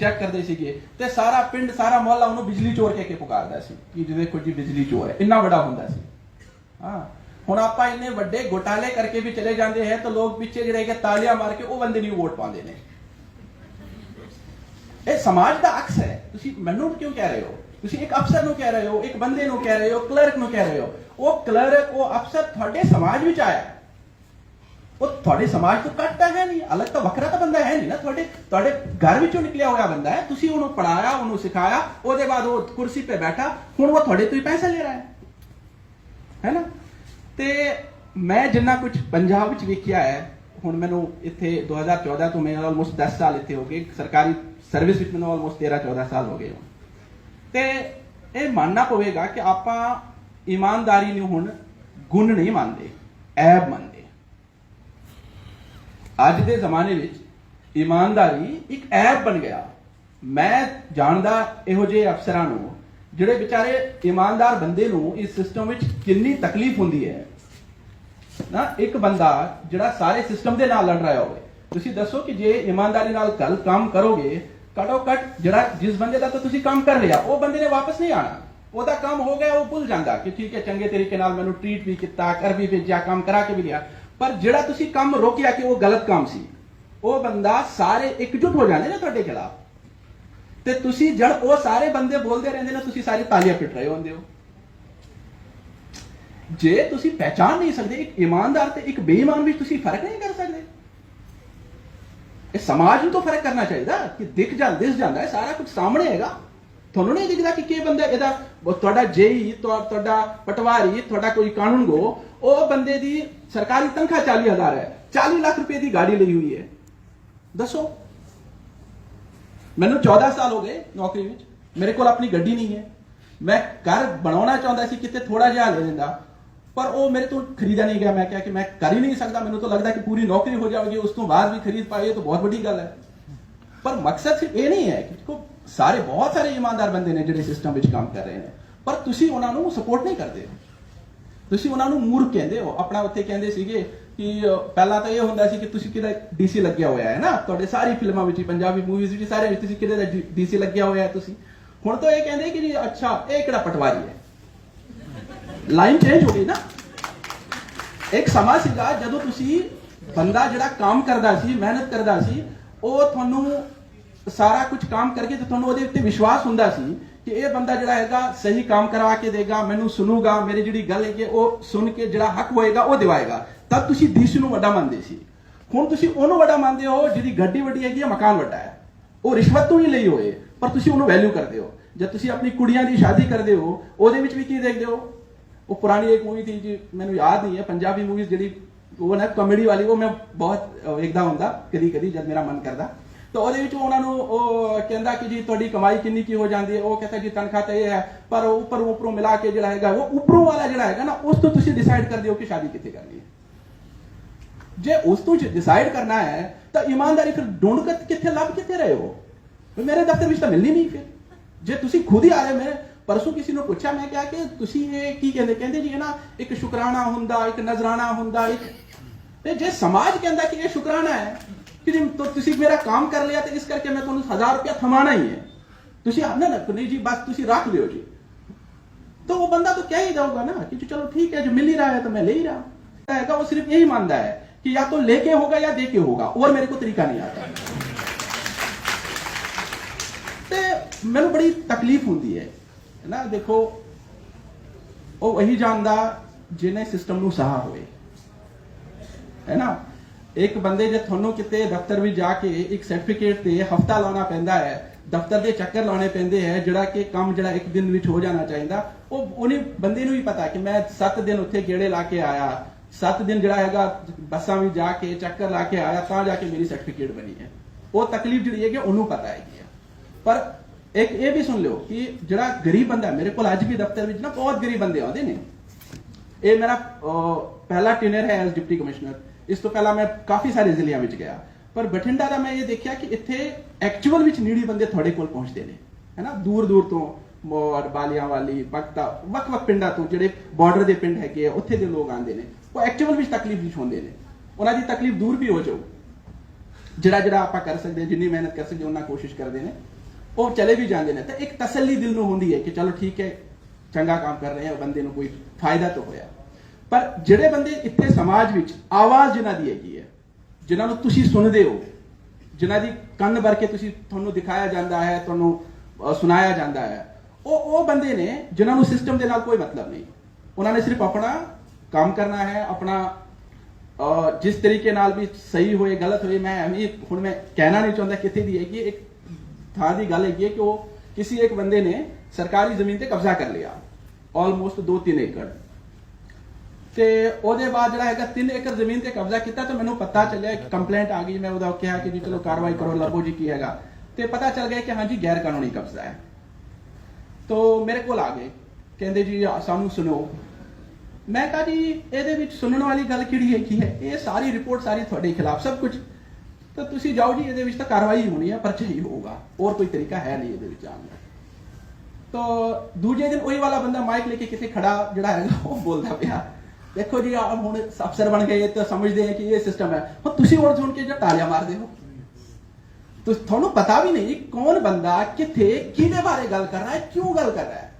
Check ਕਰਦੇ ਸੀਗੇ ਤੇ ਸਾਰਾ ਪਿੰਡ, ਸਾਰਾ ਮੁਹੱਲਾ ਉਹਨੂੰ ਬਿਜਲੀ ਚੋਰ ਕਹਿ ਕੇ ਪੁਕਾਰਦਾ ਸੀ ਕਿ ਜਿਹਦੇ ਕੋਈ ਜੀ ਬਿਜਲੀ ਚੋਰ ਹੈ, ਇੰਨਾ ਵੱਡਾ ਹੁੰਦਾ ਸੀ। ਹਾਂ, ਹੁਣ ਆਪਾਂ ਇੰਨੇ ਵੱਡੇ ਘੋਟਾਲੇ ਕਰਕੇ ਵੀ ਚਲੇ ਜਾਂਦੇ ਹੈ ਤਾਂ ਲੋਕ ਪਿੱਛੇ ਜਿਹੜੇ ਕਿ ਤਾਲੀਆਂ ਮਾਰ ਕੇ ਉਹ ਬੰਦੇ ਨੂੰ ਵੋਟ ਪਾਉਂਦੇ ਨੇ। ਇਹ ਸਮਾਜ ਦਾ ਅਕਸ ਹੈ। ਤੁਸੀਂ ਮੈਨੂੰ ਕਿਉਂ ਕਹਿ ਰਹੇ ਹੋ? ਤੁਸੀਂ ਇੱਕ ਅਫਸਰ ਨੂੰ ਕਹਿ ਰਹੇ ਹੋ, ਇੱਕ ਬੰਦੇ ਨੂੰ ਕਹਿ ਰਹੇ ਹੋ, ਕਲਰਕ ਨੂੰ ਕਹਿ ਰਹੇ ਹੋ। ਉਹ ਕਲਰਕ, ਉਹ ਅਫਸਰ ਤੁਹਾਡੇ ਸਮਾਜ ਵਿੱਚ ਆਇਆ। ਉਹ ਤੁਹਾਡੇ ਸਮਾਜ ਤੋਂ ਕੱਟ ਤਾਂ ਹੈ ਨਹੀਂ, ਅਲੱਗ ਤਾਂ ਵੱਖਰਾ ਤਾਂ ਬੰਦਾ ਹੈ ਨਹੀਂ ਨਾ। ਤੁਹਾਡੇ ਤੁਹਾਡੇ ਘਰ ਵਿੱਚੋਂ ਨਿਕਲਿਆ ਹੋਇਆ ਬੰਦਾ ਹੈ। ਤੁਸੀਂ ਉਹਨੂੰ ਪੜਾਇਆ ਉਹਨੂੰ ਸਿਖਾਇਆ, ਉਹਦੇ ਬਾਅਦ ਉਹ ਕੁਰਸੀ ਤੇ ਬੈਠਾ, ਹੁਣ ਉਹ ਤੁਹਾਡੇ ਤੋਂ ਹੀ ਪੈਸਾ ਲੈ ਰਿਹਾ ਹੈ। ਹੈ ਨਾ? ਤੇ ਮੈਂ ਜਿੰਨਾ ਕੁਝ ਪੰਜਾਬ ਵਿੱਚ ਵੇਖਿਆ ਹੈ, ਹੁਣ ਮੈਨੂੰ ਇੱਥੇ 2014 ਤੋਂ ਮੈਂ ਆਲਮੋਸਟ 10 ਸਾਲ ਇੱਥੇ ਹੋ ਗਏ। ਸਰਕਾਰੀ ਸਰਵਿਸ ਵਿੱਚ ਮੈਨੂੰ ਆਲਮੋਸਟ 13 14 ਸਾਲ ਹੋ ਗਏ ਤੇ ਇਹ ਮੰਨਣਾ ਪਵੇਗਾ ਕਿ ਆਪਾਂ ਇਮਾਨਦਾਰੀ ਨੂੰ ਹੁਣ ਗੁਣ ਨਹੀਂ ਮੰਨਦੇ, ਐਬ ਮੰਨਦੇ। ਅੱਜ ਦੇ ਜ਼ਮਾਨੇ ਵਿੱਚ ਇਮਾਨਦਾਰੀ ਇੱਕ ਐਪ ਬਣ ਗਿਆ। ਮੈਂ ਜਾਣਦਾ ਇਹੋ ਜਿਹੇ ਅਫਸਰਾਂ ਨੂੰ ਜਿਹੜੇ ਵਿਚਾਰੇ ਇਮਾਨਦਾਰ ਬੰਦੇ ਨੂੰ ਇਸ ਸਿਸਟਮ ਵਿੱਚ ਕਿੰਨੀ ਤਕਲੀਫ ਹੁੰਦੀ ਹੈ। ਨਾ, ਇੱਕ ਬੰਦਾ ਜਿਹੜਾ ਸਾਰੇ ਸਿਸਟਮ ਦੇ ਨਾਲ ਲੜ ਰਿਹਾ ਹੋਵੇ, ਤੁਸੀਂ ਦੱਸੋ ਕਿ ਜੇ ਇਮਾਨਦਾਰੀ ਨਾਲ ਕੱਲ ਕੰਮ ਕਰੋਗੇ ਘੱਟੋ ਘੱਟ ਜਿਹੜਾ ਜਿਸ ਬੰਦੇ ਦਾ ਤਾਂ ਤੁਸੀਂ ਕੰਮ ਕਰ ਲਿਆ, ਉਹ ਬੰਦੇ ਨੇ ਵਾਪਸ ਨਹੀਂ ਆਣਾ ਉਹਦਾ ਕੰਮ ਹੋ ਗਿਆ, ਉਹ ਭੁੱਲ ਜਾਂਦਾ ਕਿ ਠੀਕ ਹੈ, ਚੰਗੇ ਤਰੀਕੇ ਨਾਲ ਮੈਨੂੰ ਟ੍ਰੀਟ ਵੀ ਕੀਤਾ, ਕਰ ਵੀ ਭੇਜਿਆ, ਕੰਮ ਕਰਾ ਕੇ ਵੀ ਲਿਆ। ਪਰ ਜਿਹੜਾ ਤੁਸੀਂ ਕੰਮ ਰੋਕਿਆ ਕਿ ਉਹ ਗਲਤ ਕੰਮ ਸੀ, ਉਹ ਬੰਦਾ ਸਾਰੇ ਇਕਜੁੱਟ ਹੋ ਜਾਂਦੇ ਨੇ ਤੁਹਾਡੇ ਖਿਲਾਫ। ਤੇ ਤੁਸੀਂ ਜਦ ਉਹ ਸਾਰੇ ਬੰਦੇ ਬੋਲਦੇ ਰਹਿੰਦੇ ਨੇ, ਤੁਸੀਂ ਸਾਰੇ ਤਾਲੀਆਂ ਪਿੱਟ ਰਹੇ ਹੁੰਦੇ ਹੋ। ਜੇ ਤੁਸੀਂ ਪਹਿਚਾਨ ਨਹੀਂ ਸਕਦੇ, ਇੱਕ ਇਮਾਨਦਾਰ ਤੇ ਇੱਕ ਬੇਈਮਾਨ ਵਿੱਚ ਤੁਸੀਂ ਫ਼ਰਕ ਨਹੀਂ ਕਰ ਸਕਦੇ। ਇਹ ਸਮਾਜ ਨੂੰ ਤਾਂ ਫ਼ਰਕ ਕਰਨਾ ਚਾਹੀਦਾ ਕਿ ਦਿਖ ਜਾਂ ਦਿਸ ਜਾਂਦਾ ਹੈ, ਸਾਰਾ ਕੁਝ ਸਾਹਮਣੇ ਹੈਗਾ। ਤੁਹਾਨੂੰ ਨਹੀਂ ਦਿਖਦਾ ਕਿ ਕੀ ਬੰਦਾ ਇਹਦਾ ਤੁਹਾਡਾ ਜੇਈ ਤੁਹਾਡਾ ਪਟਵਾਰੀ, ਤੁਹਾਡਾ ਕੋਈ ਕਾਨੂੰਗੋ ਉਹ ਬੰਦੇ ਦੀ ਸਰਕਾਰੀ ਤਨਖਾਹ 40000 ਹੈ। 40 ਲੱਖ ਰੁਪਏ ਦੀ ਗਾੜੀ ਲਈ ਹੋਈ ਹੈ। ਦੱਸੋ। ਮੈਨੂੰ 14 ਸਾਲ ਹੋ ਗਏ ਨੌਕਰੀ ਵਿੱਚ। ਮੇਰੇ ਕੋਲ ਆਪਣੀ ਗੱਡੀ ਨਹੀਂ ਹੈ। ਮੈਂ ਘਰ ਬਣਾਉਣਾ ਚਾਹੁੰਦਾ ਸੀ, ਕਿਤੇ ਥੋੜਾ ਜਿਹਾ ਲੈ ਲੈਂਦਾ। ਪਰ ਉਹ ਮੇਰੇ ਤੋਂ ਖਰੀਦਾ ਨਹੀਂ ਗਿਆ। ਮੈਂ ਕਿਹਾ ਕਿ ਮੈਂ ਕਰ ਹੀ ਨਹੀਂ ਸਕਦਾ। ਮੈਨੂੰ ਤਾਂ ਲੱਗਦਾ ਕਿ ਪੂਰੀ ਨੌਕਰੀ ਹੋ ਜਾਵੇਗੀ। ਉਸ ਤੋਂ ਬਾਅਦ ਵੀ ਖਰੀਦ ਪਾਈਏ ਤਾਂ ਬਹੁਤ ਵੱਡੀ ਗੱਲ ਹੈ। ਪਰ ਮਕਸਦ ਸਿਰਫ ਇਹ ਨਹੀਂ ਹੈ ਕਿ ਦੇਖੋ ਸਾਰੇ ਬਹੁਤ ਸਾਰੇ ਇਮਾਨਦਾਰ ਬੰਦੇ ਨੇ ਜਿਹੜੇ ਸਿਸਟਮ ਵਿੱਚ ਕੰਮ ਕਰ ਰਹੇ ਨੇ। ਪਰ ਤੁਸੀਂ ਉਹਨਾਂ ਨੂੰ ਸਪੋਰਟ ਨਹੀਂ ਕਰਦੇ। ਤੁਸੀਂ ਉਹਨਾਂ ਨੂੰ ਮੂਰਖ ਕਹਿੰਦੇ ਹੋ। ਆਪਣਾ ਉੱਥੇ ਕਹਿੰਦੇ ਸੀਗੇ ਕਿ ਪਹਿਲਾਂ ਤਾਂ ਇਹ ਹੁੰਦਾ ਸੀ ਕਿ ਤੁਸੀਂ ਕਿਹਦਾ ਡੀਸੀ ਲੱਗਿਆ ਹੋਇਆ ਹੈ ਨਾ? ਤੁਹਾਡੇ ਸਾਰੀ ਫਿਲਮਾਂ ਵਿੱਚ, ਪੰਜਾਬੀ ਮੂਵੀਜ਼ ਵਿੱਚ ਸਾਰੇ ਵਿੱਚ ਤੁਸੀਂ ਕਿਹਦੇ ਦਾ ਡੀਸੀ ਲੱਗਿਆ ਹੋਇਆ ਹੈ ਤੁਸੀਂ? ਹੁਣ ਤਾਂ ਇਹ ਕਹਿੰਦੇ ਕਿ ਜੀ, ਅੱਛਾ, ਇਹ ਕਿਹੜਾ ਪਟਵਾਰੀ ਹੈ? ਲਾਈਨ ਚੇਂਜ ਹੋ ਗਈ ਨਾ। ਇੱਕ ਸਮਾਂ ਸੀਗਾ ਜਦੋਂ ਤੁਸੀਂ ਬੰਦਾ ਜਿਹੜਾ ਕੰਮ ਕਰਦਾ ਸੀ, ਮਿਹਨਤ ਕਰਦਾ ਸੀ, ਉਹ ਤੁਹਾਨੂੰ ਸਾਰਾ ਕੁਝ ਕੰਮ ਕਰਕੇ ਤੇ ਤੁਹਾਨੂੰ ਉਹਦੇ ਉੱਤੇ ਵਿਸ਼ਵਾਸ ਹੁੰਦਾ ਸੀ ਕਿ ਇਹ ਬੰਦਾ ਜਿਹੜਾ ਹੈਗਾ ਸਹੀ ਕੰਮ ਕਰਵਾ ਕੇ ਦੇਗਾ ਮੈਨੂੰ ਸੁਣੂਗਾ ਮੇਰੀ ਜਿਹੜੀ ਗੱਲ ਹੈਗੀ ਹੈ, ਉਹ ਸੁਣ ਕੇ ਜਿਹੜਾ ਹੱਕ ਹੋਏਗਾ ਉਹ ਦਿਵਾਏਗਾ। ਤਦ ਤੁਸੀਂ ਦੇਸ਼ ਨੂੰ ਵੱਡਾ ਮੰਨਦੇ ਸੀ। ਹੁਣ ਤੁਸੀਂ ਉਹਨੂੰ ਵੱਡਾ ਮੰਨਦੇ ਹੋ ਜਿਹਦੀ ਗੱਡੀ ਵੱਡੀ ਹੈਗੀ ਹੈ ਮਕਾਨ ਵੱਡਾ ਹੈ। ਉਹ ਰਿਸ਼ਵਤ ਤੋਂ ਹੀ ਲਈ ਹੋਏ ਪਰ ਤੁਸੀਂ ਉਹਨੂੰ ਵੈਲਿਊ ਕਰਦੇ ਹੋ। ਜਦ ਤੁਸੀਂ ਆਪਣੀ ਕੁੜੀਆਂ ਦੀ ਸ਼ਾਦੀ ਕਰਦੇ ਹੋ ਉਹਦੇ ਵਿੱਚ ਵੀ ਕੀ ਦੇਖਦੇ ਹੋ? ਉਹ ਪੁਰਾਣੀ ਇੱਕ ਮੂਵੀ ਸੀ ਜੀ ਮੈਨੂੰ ਯਾਦ ਨਹੀਂ ਹੈ ਪੰਜਾਬੀ ਮੂਵੀਜ਼ ਜਿਹੜੀ ਉਹ ਨਾ ਕਾਮੇਡੀ ਵਾਲੀ ਉਹ ਮੈਂ ਬਹੁਤ ਅਹ, ਵੇਖਦਾ ਹੁੰਦਾ ਕਦੀ ਕਦੀ ਜਦ ਮੇਰਾ ਮਨ ਕਰਦਾ। ਤਾਂ ਉਹਦੇ ਵਿੱਚ ਉਹਨਾਂ ਨੂੰ ਉਹ ਕਹਿੰਦਾ ਕਿ ਜੀ ਤੁਹਾਡੀ ਕਮਾਈ ਕਿੰਨੀ ਕੀ ਹੋ ਜਾਂਦੀ ਹੈ, ਉਹ ਕਹਿੰਦਾ ਜੀ ਤਨਖਾਹ ਤਾਂ ਇਹ ਹੈ, ਪਰ ਉਹ ਉੱਪਰ ਉੱਪਰੋਂ ਮਿਲਾ ਕੇ ਜਿਹੜਾ ਹੈਗਾ, ਉਹ ਉੱਪਰੋਂ ਵਾਲਾ ਜਿਹੜਾ ਹੈਗਾ ਨਾ, ਉਸ ਤੋਂ ਤੁਸੀਂ ਡਿਸਾਈਡ ਕਰਦੇ ਹੋ ਕਿ ਸ਼ਾਦੀ ਕਿੱਥੇ ਕਰਨੀ ਹੈ। ਜੇ ਉਸ ਤੋਂ ਡਿਸਾਈਡ ਕਰਨਾ ਹੈ, ਤਾਂ ਇਮਾਨਦਾਰੀ ਫਿਰ ਢੂੰਡ ਕਿੱਥੇ ਲੱਭ ਕਿੱਥੇ ਰਹੇ ਹੋ? ਮੇਰੇ ਦਫ਼ਤਰ ਵਿੱਚ ਤਾਂ ਮਿਲਣੀ ਨਹੀਂ ਫਿਰ। ਜੇ ਤੁਸੀਂ ਖੁਦ ਹੀ ਆ ਰਹੇ ਮੇਰੇ ਪਰਸੋਂ ਕਿਸੇ ਨੂੰ ਪੁੱਛਿਆ, ਮੈਂ ਕਿਹਾ ਕਿ ਤੁਸੀਂ ਇਹ ਕੀ ਕਹਿੰਦੇ? ਕਹਿੰਦੇ ਜੀ, ਇਹ ਨਾ ਇੱਕ ਸ਼ੁਕਰਾਨਾ ਹੁੰਦਾ, ਇੱਕ ਨਜ਼ਰਾਨਾ ਹੁੰਦਾ, ਇੱਕ ਤੇ ਜੇ ਸਮਾਜ ਕਹਿੰਦਾ ਕਿ ਇਹ ਸ਼ੁਕਰਾਨਾ ਹੈ ਕਿ ਜੀ ਤੋ ਤੁਸੀਂ ਮੇਰਾ ਕੰਮ ਕਰ ਲਿਆ ਤੇ ਇਸ ਕਰਕੇ ਮੈਂ ਤੁਹਾਨੂੰ 1000 ਰੁਪਇਆ ਥਮਾਣਾ ਹੀ ਹੈ ਤੁਸੀਂ ਨਾ ਨਾ ਨਹੀਂ ਜੀ ਬਸ ਤੁਸੀਂ ਰੱਖ ਲਿਓ ਜੀ तो वो बंदा तो क्या ही जाऊंगा ना कि जो चलो ठीक है जो मिल ही रहा है तो मैं ले ही रहा है वो सिर्फ यही मानता है कि या तो लेके होगा या देके होगा और मेरे को तरीका नहीं आता ਤੇ ਮੈਨੂੰ ਬੜੀ ਤਕਲੀਫ ਹੁੰਦੀ ਹੈ ਨਾ ਦੇਖੋ ਉਹ ਵਹੀ ਜਾਣਦਾ ਜਿਹਨੇ ਸਿਸਟਮ ਨੂੰ ਸਹਾ ਹੋਵੇ ਹੈ ਨਾ ਇੱਕ ਬੰਦੇ ਜੇ ਤੁਹਾਨੂੰ ਕਿਤੇ ਦਫ਼ਤਰ ਵਿੱਚ ਜਾ ਕੇ ਇੱਕ ਸਰਟੀਫਿਕੇਟ ਤੇ ਹਫਤਾ ਲਾਉਣਾ ਪੈਂਦਾ ਹੈ ਦਫ਼ਤਰ ਦੇ ਚੱਕਰ ਲਾਉਣੇ ਪੈਂਦੇ ਹੈ ਜਿਹੜਾ ਕਿ ਕੰਮ ਜਿਹੜਾ ਇੱਕ ਦਿਨ ਵਿੱਚ ਹੋ ਜਾਣਾ ਚਾਹੀਦਾ। ਉਹ ਉਹਨੇ ਬੰਦੇ ਨੂੰ ਵੀ ਪਤਾ ਕਿ ਮੈਂ 7 ਦਿਨ ਉੱਥੇ ਗੇੜੇ ਲਾ ਕੇ ਆਇਆ। 7 ਦਿਨ ਜਿਹੜਾ ਹੈਗਾ ਬੱਸਾਂ ਵਿੱਚ ਜਾ ਕੇ ਚੱਕਰ ਲਾ ਕੇ ਆਇਆ ਤਾਂ ਜਾ ਕੇ ਮੇਰੀ ਸਰਟੀਫਿਕੇਟ ਬਣੀ ਹੈ। ਉਹ ਤਕਲੀਫ ਜਿਹੜੀ ਹੈ ਕਿ ਉਹਨੂੰ ਪਤਾ ਹੈਗੀ ਹੈ ਪਰ ਇੱਕ ਇਹ ਵੀ ਸੁਣ ਲਿਓ ਕਿ ਜਿਹੜਾ ਗਰੀਬ ਬੰਦਾ ਮੇਰੇ ਕੋਲ ਅੱਜ ਵੀ ਦਫ਼ਤਰ ਵਿੱਚ ਨਾ ਬਹੁਤ ਗਰੀਬ ਬੰਦੇ ਆਉਂਦੇ ਨੇ। ਇਹ ਮੇਰਾ ਅਹ, ਪਹਿਲਾ ਟਿਨਰ ਹੈ ਐਸ ਡਿਪਟੀ ਕਮਿਸ਼ਨਰ ਇਸ ਤੋਂ ਪਹਿਲਾਂ ਮੈਂ ਕਾਫੀ ਸਾਰੇ ਜ਼ਿਲ੍ਹਿਆਂ ਵਿੱਚ ਗਿਆ। ਪਰ ਬਠਿੰਡਾ ਦਾ ਮੈਂ ਇਹ ਦੇਖਿਆ ਕਿ ਇੱਥੇ ਐਕਚੁਅਲ ਵਿੱਚ ਨੀੜੀ ਬੰਦੇ ਤੁਹਾਡੇ ਕੋਲ ਪਹੁੰਚਦੇ ਨੇ। ਹੈਨਾ? ਦੂਰ ਦੂਰ ਤੋਂ ਮੋਰ ਬਾਲੀਆਂ ਵਾਲੀ ਬਖਤਾ ਵੱਖ ਵੱਖ ਪਿੰਡਾਂ ਤੋਂ ਜਿਹੜੇ ਬਾਰਡਰ ਦੇ ਪਿੰਡ ਹੈਗੇ ਆ ਉੱਥੇ ਦੇ ਲੋਕ ਆਉਂਦੇ ਨੇ। ਉਹ ਐਕਚੁਅਲ ਵਿੱਚ ਤਕਲੀਫ ਵਿੱਚ ਹੁੰਦੇ ਨੇ। ਉਹਨਾਂ ਦੀ ਤਕਲੀਫ ਦੂਰ ਵੀ ਹੋ ਜਾਊ। ਜਿਹੜਾ ਜਿਹੜਾ ਆਪਾਂ ਕਰ ਸਕਦੇ ਜਿੰਨੀ ਮਿਹਨਤ ਕਰ ਸਕਦੇ ਹਾਂ, ਉਹਨਾਂ ਕੋਸ਼ਿਸ਼ ਕਰਦੇ ਨੇ। ਉਹ ਚਲੇ ਵੀ ਜਾਂਦੇ ਨੇ। ਤਾਂ ਇੱਕ ਤਸੱਲੀ ਦਿਲ ਨੂੰ ਹੁੰਦੀ ਹੈ ਕਿ ਚਲੋ ਠੀਕ ਹੈ ਚੰਗਾ ਕੰਮ ਕਰ ਰਹੇ ਆ ਬੰਦੇ ਨੂੰ ਕੋਈ ਫਾਇਦਾ ਤਾਂ ਹੋਇਆ। ਪਰ ਜਿਹੜੇ ਬੰਦੇ ਇੱਥੇ ਸਮਾਜ ਵਿੱਚ ਆਵਾਜ਼ ਜਿਨ੍ਹਾਂ ਦੀ ਹੈਗੀ ਹੈ, ਜਿਨ੍ਹਾਂ ਨੂੰ ਤੁਸੀਂ ਸੁਣਦੇ ਹੋ, ਜਿਨ੍ਹਾਂ ਦੀ ਕੰਨ ਭਰ ਕੇ ਤੁਸੀਂ ਤੁਹਾਨੂੰ ਦਿਖਾਇਆ ਜਾਂਦਾ ਹੈ, ਤੁਹਾਨੂੰ ਸੁਣਾਇਆ ਜਾਂਦਾ ਹੈ, ਉਹ ਉਹ ਬੰਦੇ ਨੇ ਜਿਨ੍ਹਾਂ ਨੂੰ ਸਿਸਟਮ ਦੇ ਨਾਲ ਕੋਈ ਮਤਲਬ ਨਹੀਂ। ਉਹਨਾਂ ਨੇ ਸਿਰਫ ਆਪਣਾ ਕੰਮ ਕਰਨਾ ਹੈ, ਆਪਣਾ ਜਿਸ ਤਰੀਕੇ ਨਾਲ ਵੀ ਸਹੀ ਹੋਏ, ਗਲਤ ਹੋਏ, ਮੈਂ ਐਵੇਂ ਹੁਣ ਮੈਂ ਕਹਿਣਾ ਨਹੀਂ ਚਾਹੁੰਦਾ ਕਿੱਥੇ ਦੀ ਹੈ ਕਿ ਇੱਕ ਥਾਂ ਦੀ ਗੱਲ ਹੈਗੀ ਹੈ ਕਿ ਉਹ ਕਿਸੇ ਇੱਕ ਬੰਦੇ ਨੇ ਸਰਕਾਰੀ ਜ਼ਮੀਨ ਤੇ ਕਬਜ਼ਾ ਕਰ ਲਿਆ। ਆਲਮੋਸਟ 2-3 ਏਕੜ। ਤੇ ਉਹਦੇ ਬਾਅਦ ਜਿਹੜਾ ਹੈਗਾ 3 ਏਕੜ ਜ਼ਮੀਨ ਤੇ ਕਬਜ਼ਾ ਕੀਤਾ ਤਾਂ ਮੈਨੂੰ ਪਤਾ ਚੱਲਿਆ ਕਿ ਕੰਪਲੇਂਟ ਆ ਗਈ, ਮੈਂ ਉਹਦਾ ਕਿਹਾ ਕਿ ਜੀ ਚਲੋ ਕਾਰਵਾਈ ਕਰੋ ਲੱਭੋ ਜੀ ਕੀ ਹੈਗਾ। ਤੇ ਪਤਾ ਚੱਲ ਗਿਆ ਕਿ ਹਾਂਜੀ ਗੈਰ ਕਾਨੂੰਨੀ ਕਬਜ਼ਾ ਹੈ। ਤੋ ਮੇਰੇ ਕੋਲ ਆ ਗਏ। ਕਹਿੰਦੇ ਜੀ ਸਾਨੂੰ ਸੁਣੋ ਮੈਂ ਕਹਾ ਜੀ, ਇਹਦੇ ਵਿੱਚ ਸੁਣਨ ਵਾਲੀ ਗੱਲ ਕਿਹੜੀ ਹੈ ਕੀ ਹੈ? ਇਹ ਸਾਰੀ ਰਿਪੋਰਟ ਸਾਰੀ ਤੁਹਾਡੇ ਖਿਲਾਫ ਸਭ ਕੁਝ। ਤਾਂ ਤੁਸੀਂ ਜਾਓ ਜੀ, ਇਹਦੇ ਵਿੱਚ ਤਾਂ ਕਾਰਵਾਈ ਹੋਣੀ ਹੈ ਪਰਚਾ ਹੀ ਹੋਊਗਾ। ਹੋਰ ਕੋਈ ਤਰੀਕਾ ਹੈ ਨਹੀਂ ਇਹਦੇ ਵਿੱਚ ਆਉਣ ਦਾ। ਤੋ ਦੂਜੇ ਦਿਨ ਉਹੀ ਵਾਲਾ ਬੰਦਾ ਮਾਈਕ ਲੈ ਕੇ ਕਿਤੇ ਖੜਾ ਜਿਹੜਾ ਹੈਗਾ, ਉਹ ਬੋਲਦਾ ਪਿਆ। ਦੇਖੋ ਜੀ ਆਪ ਹੁਣ ਅਫਸਰ ਬਣ ਗਏ ਤਾਂ ਸਮਝਦੇ ਆ ਕਿ ਇਹ ਸਿਸਟਮ ਹੈ। ਹੁਣ ਤੁਸੀਂ ਹੋਰ ਸੁਣ ਕੇ ਜਿਹੜਾ ਤਾਲੀਆਂ ਮਾਰਦੇ ਹੋ। ਤੁਸ, ਤੁਹਾਨੂੰ ਪਤਾ ਵੀ ਨਹੀਂ ਕੌਣ ਬੰਦਾ ਕਿੱਥੇ, ਕਿਹਦੇ ਬਾਰੇ ਗੱਲ ਕਰ ਰਿਹਾ ਹੈ, ਕਿਉਂ ਗੱਲ ਕਰ ਰਿਹਾ ਹੈ।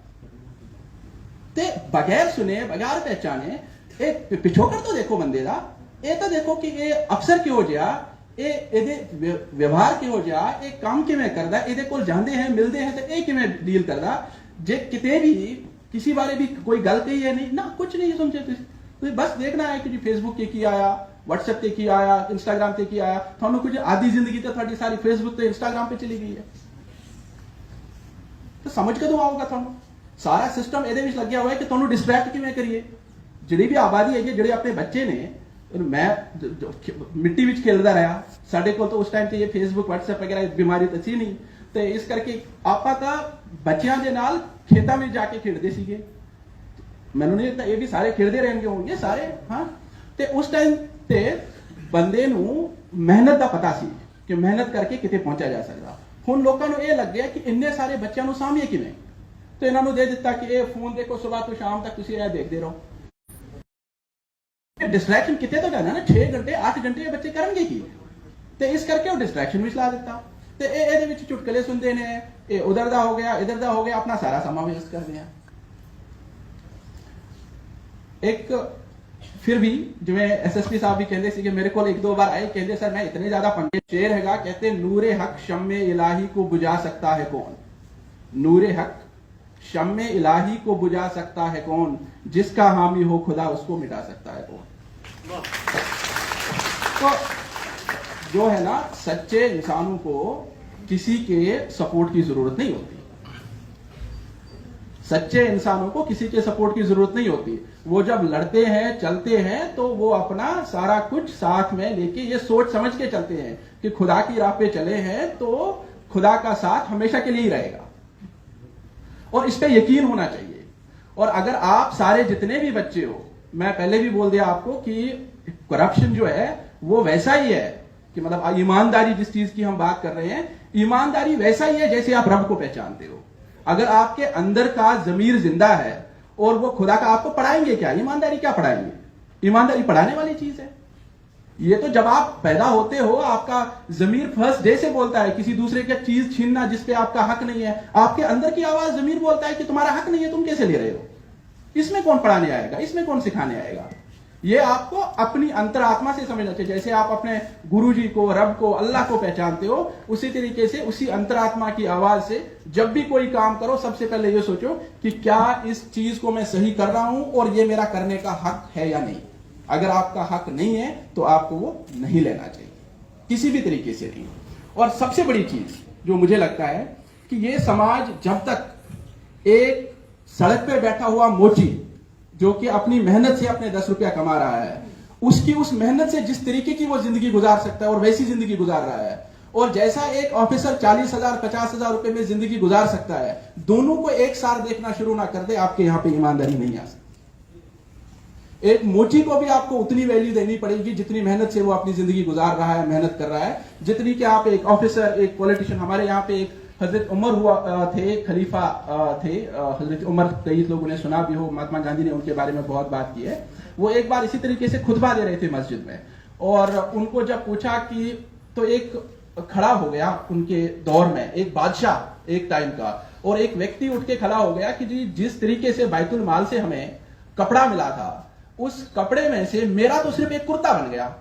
ਤੇ ਬਗੈਰ ਸੁਨੇ ਬਗੈਰ ਪਹਿਚਾਨੇ ਇਹ ਪਿ- ਪਿਛੋਕੜ ਤਾਂ ਦੇਖੋ ਬੰਦੇ ਦਾ। ਇਹ ਤਾਂ ਦੇਖੋ ਕਿ ਇਹ ਅਫਸਰ ਕਿਹੋ ਜਿਹਾ ਇਹ ਇਹਦੇ ਵਿਵਹਾਰ ਕਿਹੋ ਜਿਹਾ ਇਹ ਕੰਮ ਕਿਵੇਂ ਕਰਦਾ, ਇਹਦੇ ਕੋਲ ਜਾਂਦੇ ਹੈ, ਮਿਲਦੇ ਹੈ ਤੇ ਇਹ ਕਿਵੇਂ ਡੀਲ ਕਰਦਾ। ਜੇ ਕਿਤੇ ਵੀ ਕਿਸੇ ਬਾਰੇ ਵੀ ਕੋਈ ਗੱਲ ਕਹੀ ਹੈ ਨਹੀਂ, ਨਾ ਕੁਝ ਨਹੀਂ ਸਮਝੇ ਤੁਸੀਂ। ਤੁਸੀਂ ਬਸ ਦੇਖਣਾ ਹੈ ਕਿ ਜੀ ਫੇਸਬੁੱਕ ਤੇ ਕੀ ਆਇਆ WhatsApp ਤੇ ਕੀ ਆਇਆ Instagram ਤੇ ਕੀ ਆਇਆ। ਤੁਹਾਨੂੰ ਕੁਝ ਆਦੀ ਜ਼ਿੰਦਗੀ ਤਾਂ ਤੁਹਾਡੀ ਸਾਰੀ ਫੇਸਬੁੱਕ ਤੇ Instagram ਤੇ ਚਲੀ ਗਈ ਹੈ। ਤਾਂ ਸਮਝ ਕਦੋਂ ਆਊਗਾ ਤੁਹਾਨੂੰ? ਸਾਰਾ ਸਿਸਟਮ ਇਹਦੇ ਵਿੱਚ ਲੱਗਿਆ ਹੋਇਆ ਹੈ ਕਿ ਤੁਹਾਨੂੰ ਡਿਸਟਰੈਕਟ ਕਿਵੇਂ ਕਰੀਏ? ਜਿਹੜੀ ਵੀ ਆਬਾਦੀ ਹੈਗੀ ਹੈ, ਜਿਹੜੇ ਆਪਣੇ ਬੱਚੇ ਨੇ ਮੈਂ ਮਿੱਟੀ ਵਿੱਚ ਖੇਡਦਾ ਰਿਹਾ। ਸਾਡੇ ਕੋਲ ਤਾਂ ਉਸ ਟਾਈਮ ਤੇ ਇਹ ਫੇਸਬੁੱਕ WhatsApp ਵਗੈਰਾ ਬਿਮਾਰੀ ਤਾਂ ਸੀ ਨਹੀਂ। ਤੇ ਇਸ ਕਰਕੇ ਆਪਾਂ ਤਾਂ ਬੱਚਿਆਂ ਦੇ ਨਾਲ ਖੇਤਾਂ ਵਿੱਚ ਜਾ ਕੇ ਖੇਡਦੇ ਸੀਗੇ। ਮੈਨੂੰ ਨਹੀਂ ਲੱਗਦਾ, ਇਹ ਵੀ ਸਾਰੇ ਖੇਡਦੇ ਰਹਿਣਗੇ ਹੋਣਗੇ ਸਾਰੇ, ਹਾਂ। ਤੇ ਉਸ ਟਾਈਮ ਤੇ ਬੰਦੇ ਨੂੰ ਮਿਹਨਤ ਦਾ ਪਤਾ ਸੀ ਕਿ ਮਿਹਨਤ ਕਰਕੇ ਕਿਤੇ ਪਹੁੰਚਿਆ ਜਾ ਸਕਦਾ। ਹੁਣ ਲੋਕਾਂ ਨੂੰ ਇਹ ਲੱਗਿਆ ਕਿ ਇੰਨੇ ਸਾਰੇ ਬੱਚਿਆਂ ਨੂੰ ਸਾਂਭੀਏ ਕਿਵੇਂ? ਤੇ ਇਹਨਾਂ ਨੂੰ ਦੇ ਦਿੱਤਾ ਕਿ ਇਹ ਫੋਨ ਦੇਖੋ ਸਵੇਰ ਤੋਂ ਸ਼ਾਮ ਤੱਕ ਤੁਸੀਂ ਇਹ ਦੇਖਦੇ ਰਹੋ। ਡਿਸਟਰੈਕਸ਼ਨ ਕਿਤੇ ਤੋਂ ਕਰਨਾ ਨਾ 6 ਘੰਟੇ 8 ਘੰਟੇ ਬੱਚੇ ਕਰਨਗੇ ਕੀ? ਤੇ ਇਸ ਕਰਕੇ ਉਹ ਡਿਸਟਰੈਕਸ਼ਨ ਵਿੱਚ ਲਾ ਦਿੱਤਾ। ਤੇ ਇਹ ਇਹਦੇ ਵਿੱਚ ਚੁਟਕਲੇ ਸੁਣਦੇ ਨੇ, ਇਹ ਉਧਰ ਦਾ ਹੋ ਗਿਆ, ਇਧਰ ਦਾ ਹੋ ਗਿਆ, ਆਪਣਾ ਸਾਰਾ ਸਮਾਂ ਵੇਸਟ ਕਰਦੇ ਆ। एक, फिर भी जो है पी साहब भी कहते कि मेरे को एक दो बार आए, कहते सर, मैं इतने ज़्यादा पंडित शेर हैगा कहते नूरे हक शमे इलाही को बुझा सकता है कौन? नूरे हक शमे इलाही को बुझा सकता है कौन? जिसका हामी हो खुदा, उसको मिटा सकता है कौन? तो जो है ना, सच्चे इंसानों को किसी के सपोर्ट की ज़रूरत नहीं होती। सच्चे इंसानों को किसी के सपोर्ट की ज़रूरत नहीं होती। वो जब लड़ते हैं, चलते हैं तो वो अपना सारा कुछ साथ में लेके ये सोच समझ के चलते हैं कि खुदा की राह पे चले हैं तो खुदा का साथ हमेशा के लिए ही रहेगा। और इस पे यकीन होना चाहिए। और अगर आप सारे जितने भी बच्चे हो, मैं पहले भी बोल दिया आपको कि करप्शन जो है, वो वैसा ही है कि मतलब ईमानदारी जिस चीज़ की हम बात कर रहे हैं, ईमानदारी वैसा ही है जैसे आप रब को पहचानते हो। अगर आपके अंदर का जमीर ज़िंदा है और वो खुदा का आपको पढ़ाएँगे क्या? ईमानदारी क्या पढ़ाएँगे? ईमानदारी पढ़ाने वाली चीज़ है। ये तो जब आप पैदा होते हो, आपका जमीर फ़र्स्ट डे से बोलता है, किसी दूसरे का चीज़ छीनना जिसपे आपका हक नहीं है। आपके अंदर की आवाज़ जमीर बोलता है कि तुम्हारा हक नहीं है, तुम कैसे ले रहे हो? इसमें कौन पढ़ाने आएगा? इसमें कौन सिखाने आएगा? ये आपको अपनी अंतरात्मा से समझना चाहिए। जैसे आप अपने गुरु जी को, रब को, अल्लाह को पहचानते हो, उसी तरीके से उसी अंतरात्मा की आवाज़ से जब भी कोई काम करो, सबसे पहले ये सोचो कि क्या इस चीज़ को मैं सही कर रहा हूँ और ये मेरा करने का हक है या नहीं। अगर आपका हक नहीं है तो आपको वो नहीं लेना चाहिए। किसी भी तरीके से नहीं और सबसे बड़ी चीज़ जो मुझे लगता है कि ये समाज जब तक एक सड़क पे बैठा हुआ मोची जो कि अपनी मेहनत से अपने दस रुपया कमा रहा है। उसकी उस मेहनत से जिस तरीके की वो ज़िंदगी गुजार सकता है और वैसी ज़िंदगी गुजार रहा है। और जैसा एक ऑफिसर चालीस हज़ार, पचास हज़ार रुपए में ज़िंदगी गुजार सकता है, दोनों को एक साथ देखना शुरू ना कर दे, आपके यहाँ पे ईमानदारी नहीं आ सकती। एक मोची को भी आपको उतनी वैल्यू देनी पड़ेगी जितनी मेहनत से वो अपनी ज़िंदगी गुजार रहा है, मेहनत कर रहा है। जितनी कि आप एक ऑफिसर एक पॉलिटिशियन हमारे यहाँ पे एक हज़रत उमर हुआ थे, खलीफा थे हज़रत उमर कई लोगों ने सुना भी हो, महात्मा गांधी ने उनके बारे में बहुत बात की है। वो एक बार इसी तरीके से खुतबा दे रहे थे मस्जिद में और उनको जब पूछा कि तो एक खड़ा हो गया उनके दौर में, एक बादशाह, एक टाइम का, और एक व्यक्ति उठ के खड़ा हो गया कि जी, जिस तरीके से बैतुल माल से हमें कपड़ा मिला था, उस कपड़े में से मेरा तो सिर्फ़ एक कुर्ता बन गया,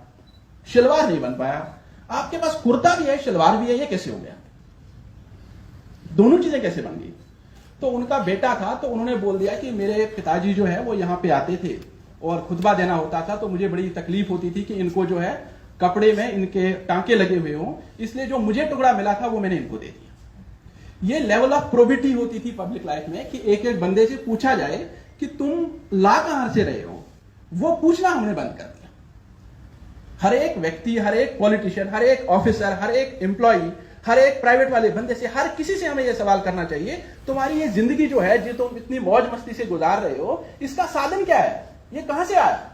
शलवार नहीं बन पाया। आपके पास कुर्ता भी है, शलवार भी है, ये कैसे हो गया? दोनों चीज़ें कैसे बन गई? तो उनका बेटा था तो उन्होंने बोल दिया कि मेरे पिताजी जो है, वो यहाँ पे आते थे और खुतबा देना होता था तो मुझे बड़ी तकलीफ़ होती थी कि इनको जो है कपड़े में इनके टांके लगे हुए हों। इसलिए जो मुझे टुकड़ा मिला था, वो मैंने इनको दे दिया। ये लेवल ऑफ़ प्रोबिटी होती थी पब्लिक लाइफ में कि एक एक बंदे से पूछा जाए कि तुम ला कहाँ से रहे हो? वो पूछना हमने बंद कर दिया। हर एक व्यक्ति, हर एक पॉलिटिशियन हर एक ऑफिसर हर एक एम्प्लॉय हर एक प्राइवेट वाले बंदे से, हर किसी से हमें यह सवाल करना चाहिए, तुम्हारी ये ज़िंदगी जो है, जो तुम इतनी मौज मस्ती से गुजार रहे हो, इसका साधन क्या है? ये कहाँ से आया?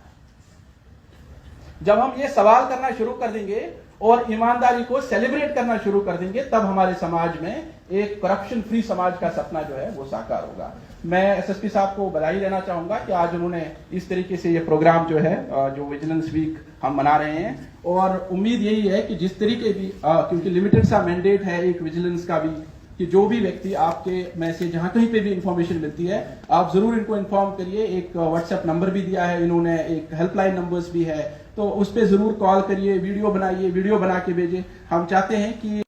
जब हम ये सवाल करना शुरू कर देंगे और ईमानदारी को सेलिब्रेट करना शुरू कर देंगे, तब हमारे समाज में एक करप्शन फ्री समाज का सपना जो है, वो साकार होगा। मैं एसएसपी साहब को बधाई देना चाहूँगा कि आज उन्होंने इस तरीके से ये प्रोग्राम जो है जो विजिलेंस वीक हम मना रहे हैं। और उम्मीद यही है कि जिस तरीके भी क्योंकि लिमिटेड सा मैंडेट है एक विजिलेंस का भी, कि जो भी व्यक्ति आपके में से जहाँ कहीं पे भी इंफॉर्मेशन मिलती है, आप ज़रूर इनको इन्फॉर्म करिए। एक व्हाट्सएप नंबर भी दिया है इन्होंने, एक हेल्पलाइन नंबर्स भी है तो उस पर ज़रूर कॉल करिए वीडियो बनाइए वीडियो बना के भेजिए। हम चाहते हैं कि